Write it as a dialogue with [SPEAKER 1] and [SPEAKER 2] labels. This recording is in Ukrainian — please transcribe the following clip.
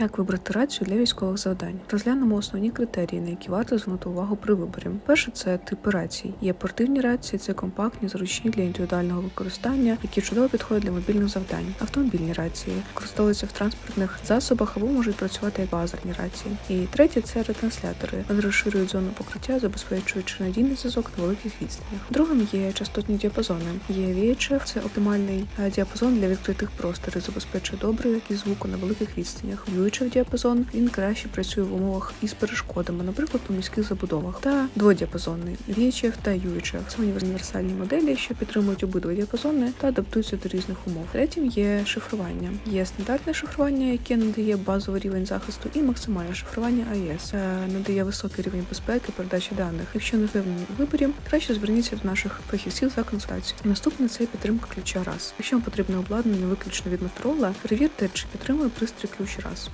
[SPEAKER 1] Як вибрати рацію для військових завдань? Розглянемо основні критерії, на які варто звернути увагу при виборі. Перше це типи рацій. Є портивні рації, це компактні, зручні для індивідуального використання, які чудово підходять для мобільних завдань. Автомобільні рації використовуються в транспортних засобах або можуть працювати як базарні рації. І третє це ретранслятори. Вони розширюють зону покриття, забезпечуючи надійний зв'язок на великих відстанях. Другим є частотні діапазони. Є VHF, це оптимальний е, діапазон для відкритих просторів, забезпечує добру якість звуку на великих відстанях. UHF діапазон він краще працює в умовах із перешкодами, наприклад, у міських забудовах. Та дводіапазонний VHF та UHF. Це універсальні моделі, що підтримують обидва діапазони та адаптуються до різних умов. Третім є шифрування. Є стандартне шифрування, яке надає базовий рівень захисту, і максимальне шифрування AES. Е, надає високий рівень безпеки передачі даних. Якщо не впевнені у виборі, краще зверніться до наших фахівців за консультацією. Наступне це підтримка ключа раз. Якщо вам потрібне обладнання виключно від Motorola, перевірте, чи підтримує пристрій ключ раз.